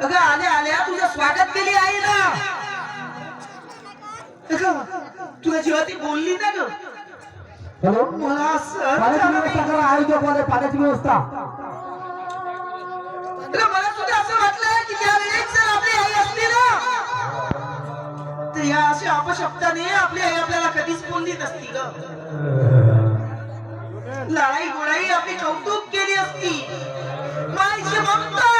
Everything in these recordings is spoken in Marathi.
अगं आल्या आल्या तुझं स्वागत केली आहे ना? तुला जेव्हा ती बोलली ना ग हॅलो? मला पाण्याची व्यवस्था करा पाण्याची व्यवस्था. मला असं वाटलं की जर आपली आई असती ना तर या अशा अपशब्दाने आपली आई आपल्याला कधीच बोलली नसती ग. लढाई गोळाई आपली कौतुक केली असती. माझी ममता!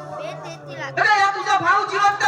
अरे या तुझ्या भाऊ जिवंत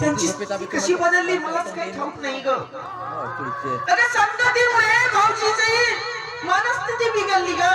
त्यांची कशी बदलली? मलाच काही ठाऊक नाही ग. अरे संगतीमुळे भाऊजीची मनस्थिती बिघडली गा.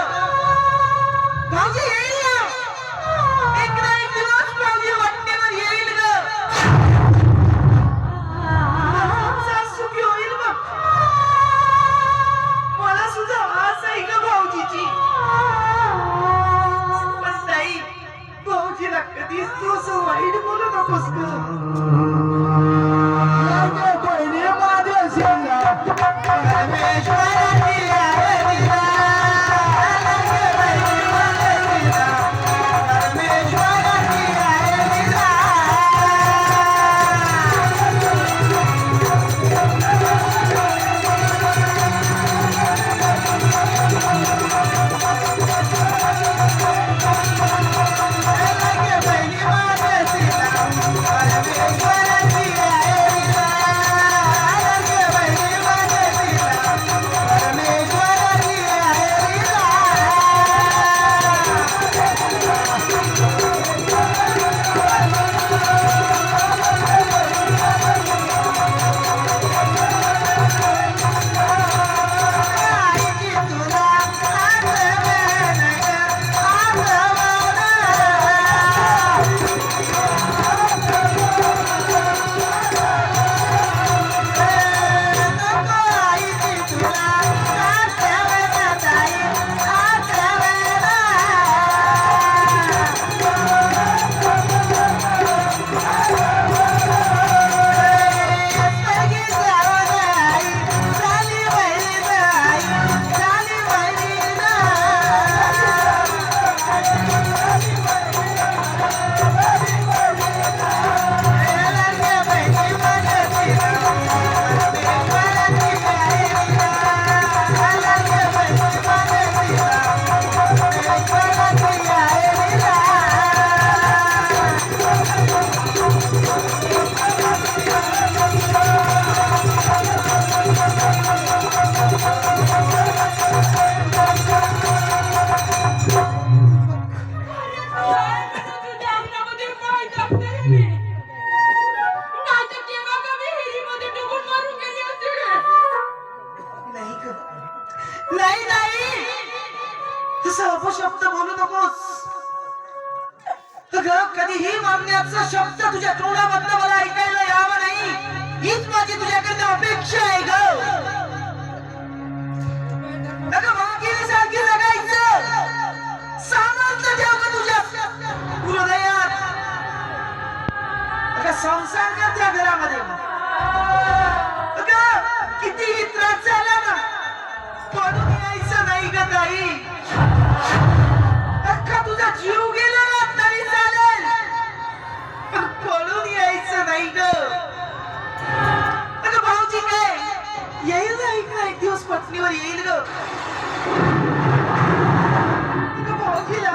पत्नीवर येईल ग?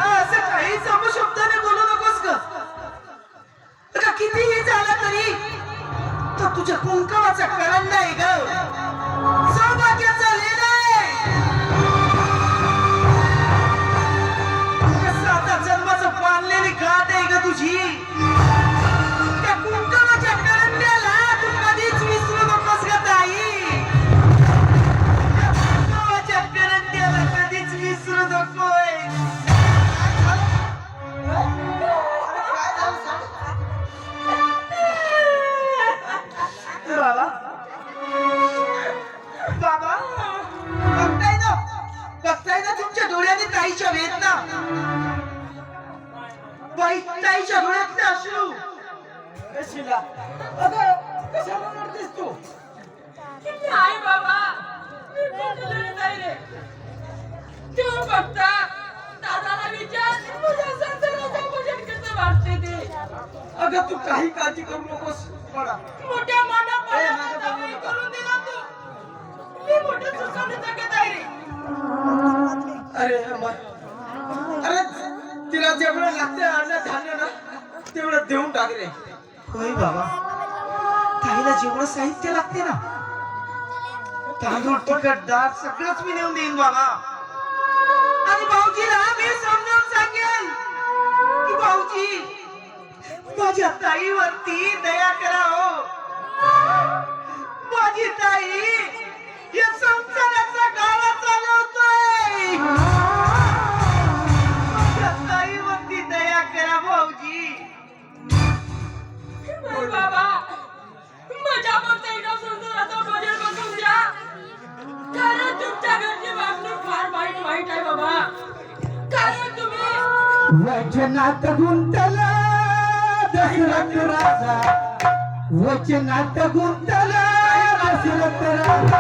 असं काही शब्दाने बोलू नकोस ग. कितीही तरी? तो तुझ्या कुंकवाचा करंडा आहे ग. सौभाग्याचा लेला आहे. जन्माचं पाळलेली गाठ आहे ग तुझी. अगं तू काही काळजी करू नकोस पडा मोठ्या ए, माझं मनापासून बोलू नका. करून दिला तू. मी मोठं सुसाने जगत आहे रे अरे अम्मा. अरे तिला जेवढं लागते अन्न धान्य ना तेवढं देऊन टाक रे. होय बाबा. ताईला जेवढं साहित्य लागते ना तांदूळ तिखट डाळ सगळंच मी नेऊन देईन बाबा. आणि भाऊजीला मी समजावून सांगेन की भाऊजी माझ्या ताईवरती दया करा हो. माझी ताई या संसाराचा गाळा चालवतोय. माझ्या ताईवरती दया करा भाऊजी. बाबा. माझ्या फक्त एका संसाराचं भजन बसून द्या. कारण तुमच्या घरची वागणूक फार वाईट वाईट आहे बाबा. कारण तुम्ही वचनात गुंतला दशरथ राजा वचनात गुंतला दशरथ राजा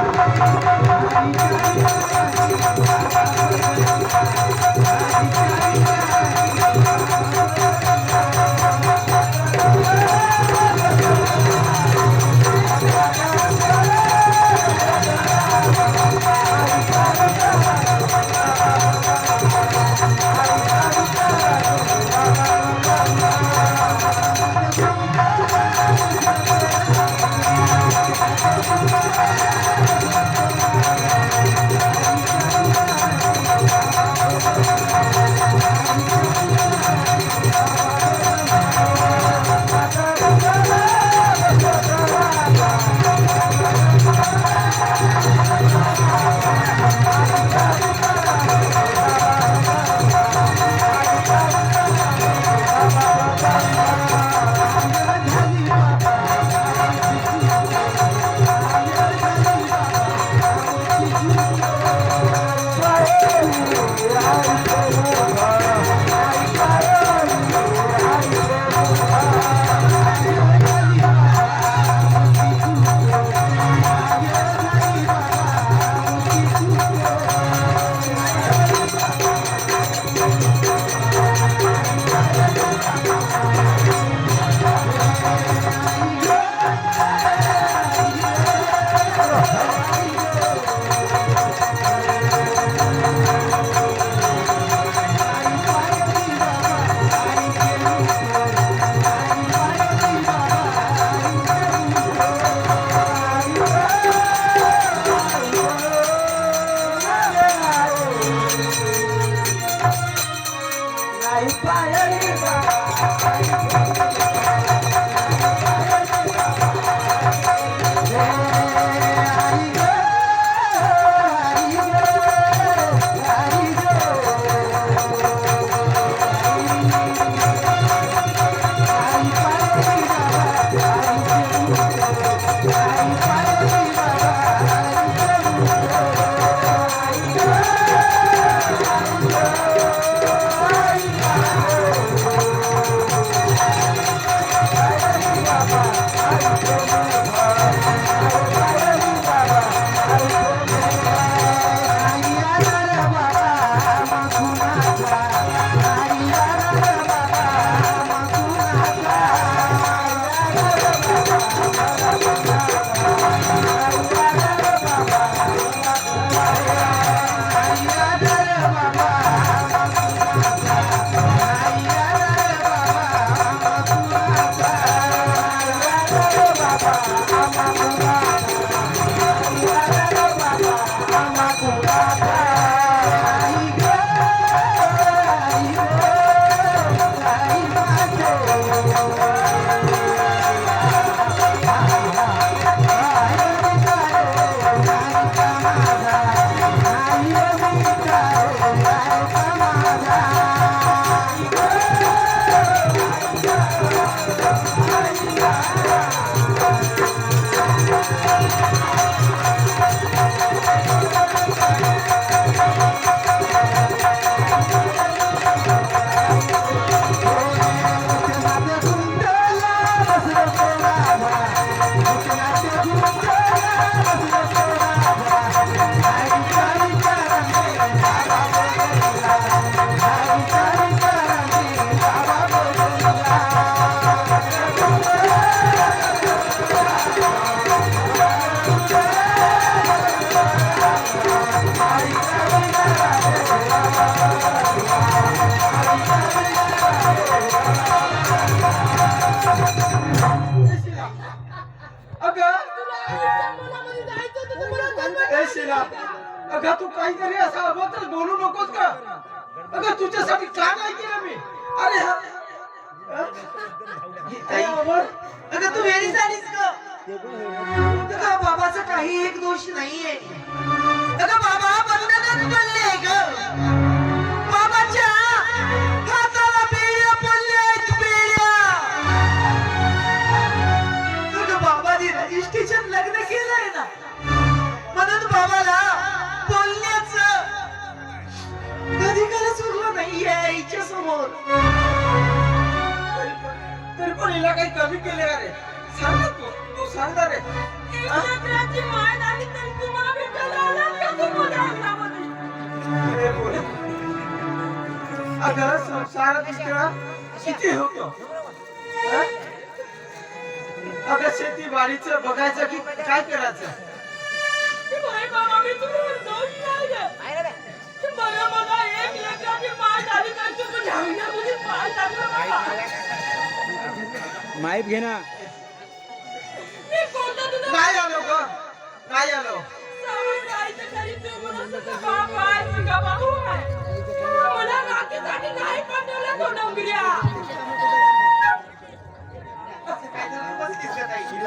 असं काय झालं? बस किस्सा ग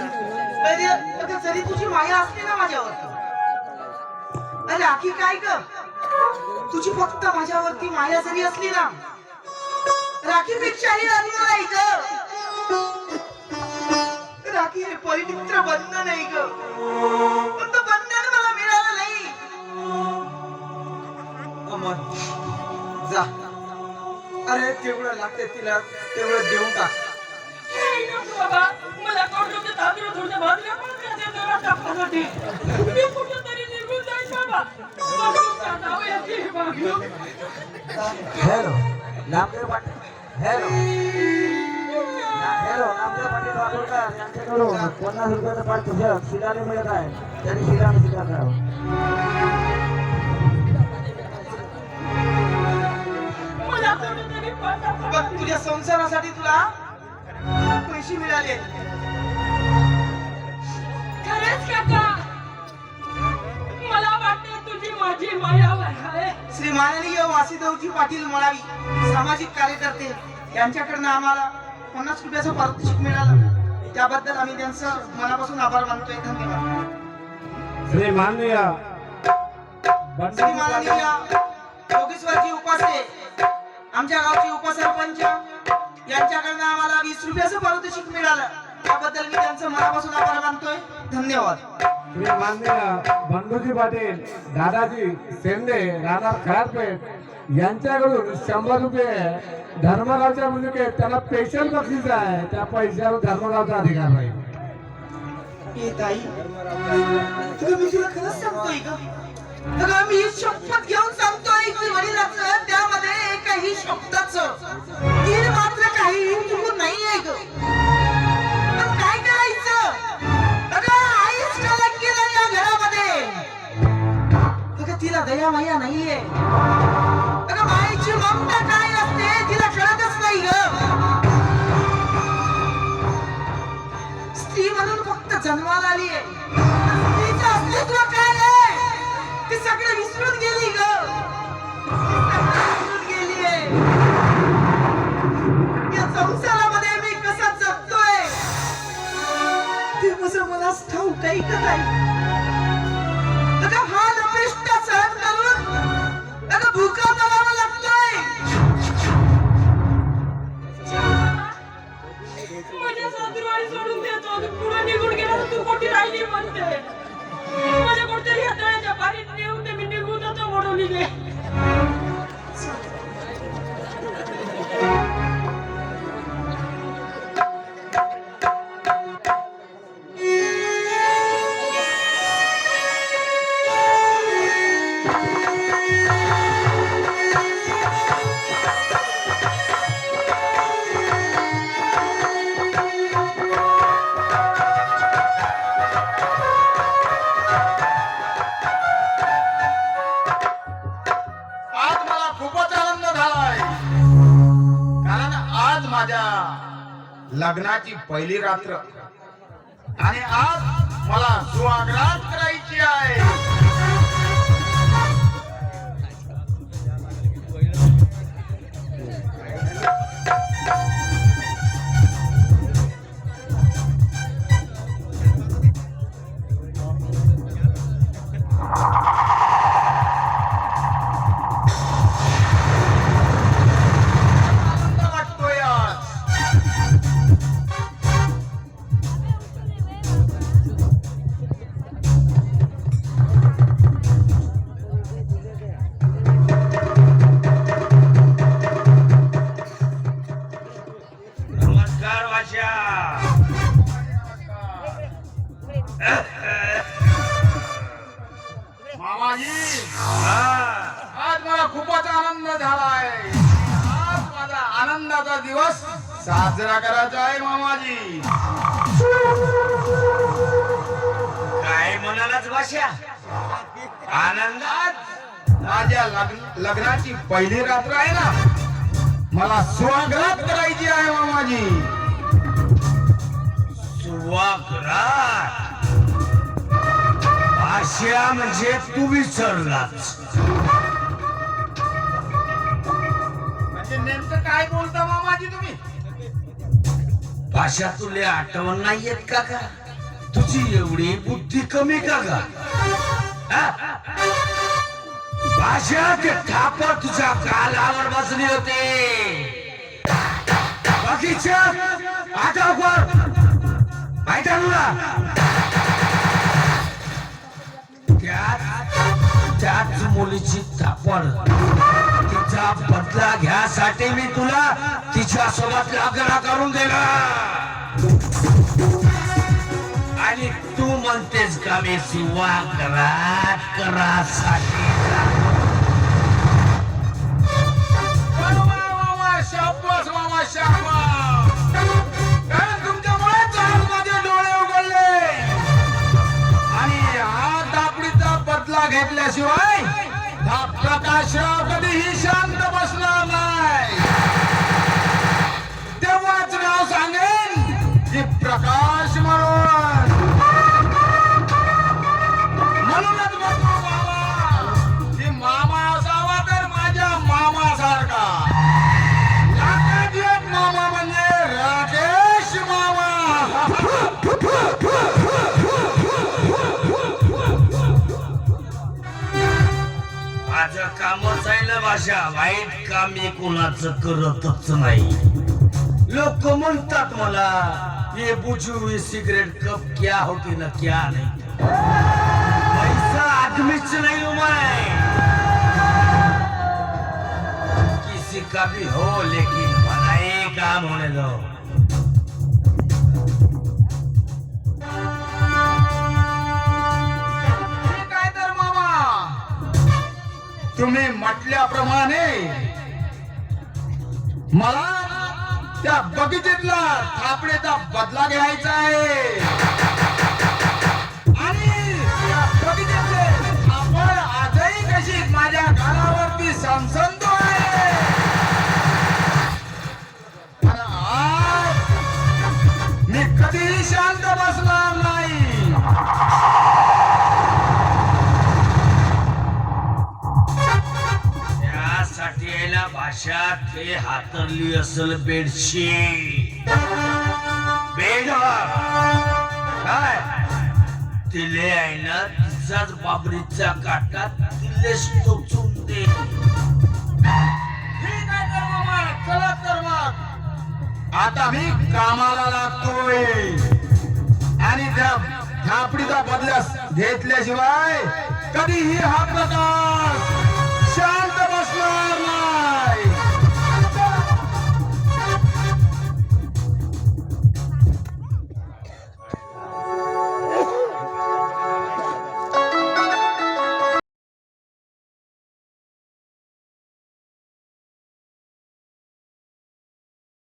अरे, अगं तुझी माया असते ना माझ्यावर अरे राखी काय ग? तुझी फक्त माझ्यावरती माया जरी असली ना राखीपेक्षाही अनमोल आहे ग. राखी हे पवित्र बंधन आहे ग पण तो बंधन मला मिळालं नाही अमर जा अरे तेवढं लागते तिला तेवढं देऊन टाक नाही मला कोर्टाचे तांदूळ थोडं टाकण्यासाठी. मी निघून बाबा. ही. हॅलो हॅलो पन्नास रुपयाचं पारितोषिक शिलाने मिळत आहे. त्यांनी करावं बघ तुझ्या संसारासाठी तुला पैसे मिळाले. खरंच काका मला वाटतं तुझी माझी मायावर आहे. श्री माननीय वासीदेवजी पाटील मळावी सामाजिक कार्यकर्ते यांच्याकडनं आम्हाला पन्नास रुपयाचं पारितोषिक मिळालं. त्याबद्दल आम्ही त्यांचं मनापासून आभार मानतोय. धन्यवाद. श्री माननीय श्री माननीय योगेश्वरजी उपासते आमच्या गावचे उपसरपंच यांच्याकडनं आम्हाला वीस रुपयाचं पारितोषिक मिळालं. त्याबद्दल मी त्यांचं मनापासून आभार मानतोय. धन्यवाद. श्री माननीय बंडूजी पाटील दादाजी शेंदे राहणार खारपेठ यांच्याकडून शंभर रुपये धर्मगावच्या मुलगे त्याला स्पेशल बक्षीस आहे. त्या पैशावर धर्मगावचा अधिकार नाही मी खरंच मी शपथ घेऊन सांगतोय की त्यामध्ये काही शब्दाचं तीन मात्र काही चुकून नाही ग. काय करायचं? आईच कलंक या घरामध्ये. तिला दया माया नाहीये. नाही ग स्त्री म्हणून फक्त जन्माला आली आहे. स्त्रीचं अस्तित्व काय आहे? ती सगळं विसरून गेली ग. विसरून गेली आहे. या संसारामध्ये मी कसा जगतोय? ते कसं मला ठाऊक आहे का नाही? मोठी राहिली म्हणते. माझ्या कोणतरी हाताळ्याच्या बाहेर नेऊन दे मी निघून जातो लग्नाची पहिली रात्र. आणि आज मला सुहागरात लग्नाची पहिली रात्र आहे ना. मला स्वागत करायची आहे मामाजी. सुवागरात भाषा म्हणजे तू विसरलाच. म्हणजे नेमकं काय बोलता मामाजी तुम्ही? भाषा तुला आठवण नाही येत का का तुझी एवढी बुद्धी कमी का गा हा? ते ठापर तुझ्या कालावर बसली होते. बाकीच्या आता माहिती आहे तुला त्याच त्याच मुलीची थापड तिचा बदला घ्यासाठी मी तुला तिच्या सोबत लग्न करून दिला आणि तू म्हणतेस का मी शिवा करा करासाठी घेतल्याशिवाय हा प्रकाशराव कधीही शांत बसणार नाही. भाषा वाईट काम मी कोणाचं करतच नाही. लोक म्हणतात मला ये बुझी सिगरेट कप क्या होती ना क्या नाही. पैसा आदमीच नाही हो उमाय किसी का भी हो लेकिन भलाई काम होने दो. तुम्ही म्हटल्याप्रमाणे मला त्या बगीचेतला थापडेचा बदला घ्यायचा आहे. आणि त्या बगीचेतले आपण आजही कशी माझ्या घरावरती सणसणतो आहे. आज मी कधीही शांत बसणार नाही. त्यासाठी भाषात ते हातरली असल बेडशी बेड काय? तिले आहे ना तिचाच बाबरीचा काटा तिलेच टोचून दे. चला तर मग. आता मी कामाला लागतोय. आणि त्या झापडीचा बदल्यास घेतल्याशिवाय कधीही हा प्रकार